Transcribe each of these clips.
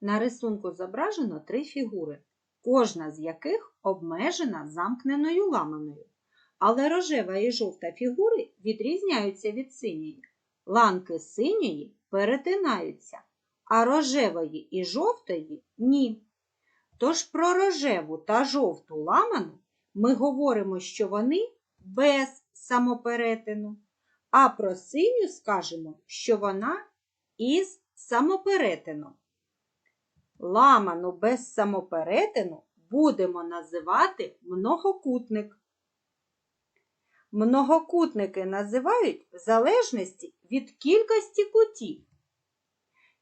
На рисунку зображено три фігури, кожна з яких обмежена замкненою ламаною. Але рожева і жовта фігури відрізняються від синьої. Ланки синьої перетинаються, а рожевої і жовтої ні. Тож про рожеву та жовту ламану ми говоримо, що вони без самоперетину, а про синю скажемо, що вона із самоперетином. Ламану без самоперетину будемо називати многокутник. Многокутники називають в залежності від кількості кутів.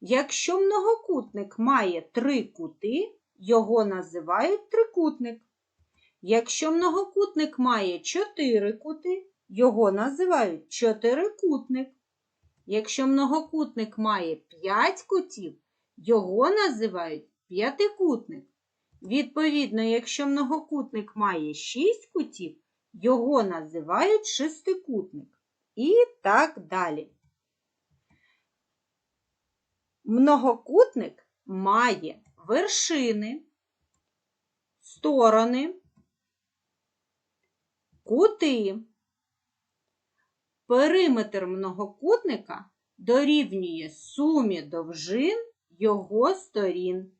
Якщо многокутник має три кути, його називають трикутник. Якщо многокутник має чотири кути, його називають чотирикутник. Якщо многокутник має п'ять кутів, його називають п'ятикутник. Відповідно, якщо многокутник має шість кутів, його називають шестикутник. І так далі. Многокутник має вершини, сторони, кути. Периметр многокутника дорівнює сумі довжин його сторін.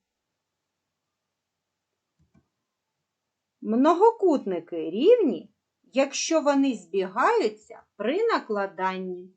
Многокутники рівні, якщо вони збігаються при накладанні.